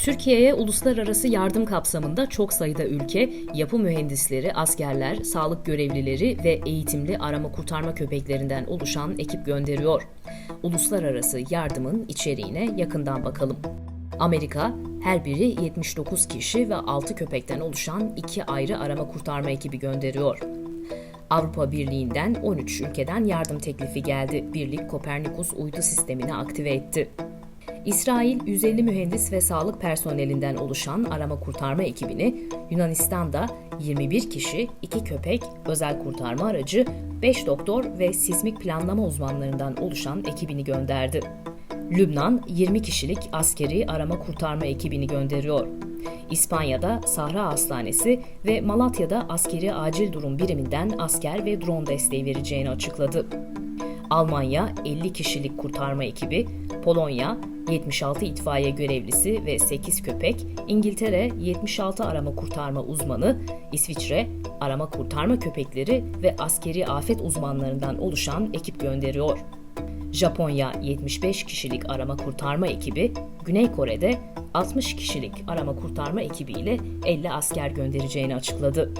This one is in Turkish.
Türkiye'ye uluslararası yardım kapsamında çok sayıda ülke, yapı mühendisleri, askerler, sağlık görevlileri ve eğitimli arama kurtarma köpeklerinden oluşan ekip gönderiyor. Uluslararası yardımın içeriğine yakından bakalım. Amerika, her biri 79 kişi ve 6 köpekten oluşan iki ayrı arama kurtarma ekibi gönderiyor. Avrupa Birliği'nden 13 ülkeden yardım teklifi geldi. Birlik Kopernikus uydu sistemini aktive etti. İsrail 150 mühendis ve sağlık personelinden oluşan arama kurtarma ekibini, Yunanistan'da 21 kişi, 2 köpek, özel kurtarma aracı, 5 doktor ve sismik planlama uzmanlarından oluşan ekibini gönderdi. Lübnan 20 kişilik askeri arama kurtarma ekibini gönderiyor. İspanya'da Sahra Hastanesi ve Malatya'da askeri acil durum biriminden asker ve drone desteği vereceğini açıkladı. Almanya 50 kişilik kurtarma ekibi, Polonya 76 itfaiye görevlisi ve 8 köpek, İngiltere 76 arama kurtarma uzmanı, İsviçre arama kurtarma köpekleri ve askeri afet uzmanlarından oluşan ekip gönderiyor. Japonya 75 kişilik arama kurtarma ekibi, Güney Kore'de 60 kişilik arama kurtarma ekibiyle 50 asker göndereceğini açıkladı.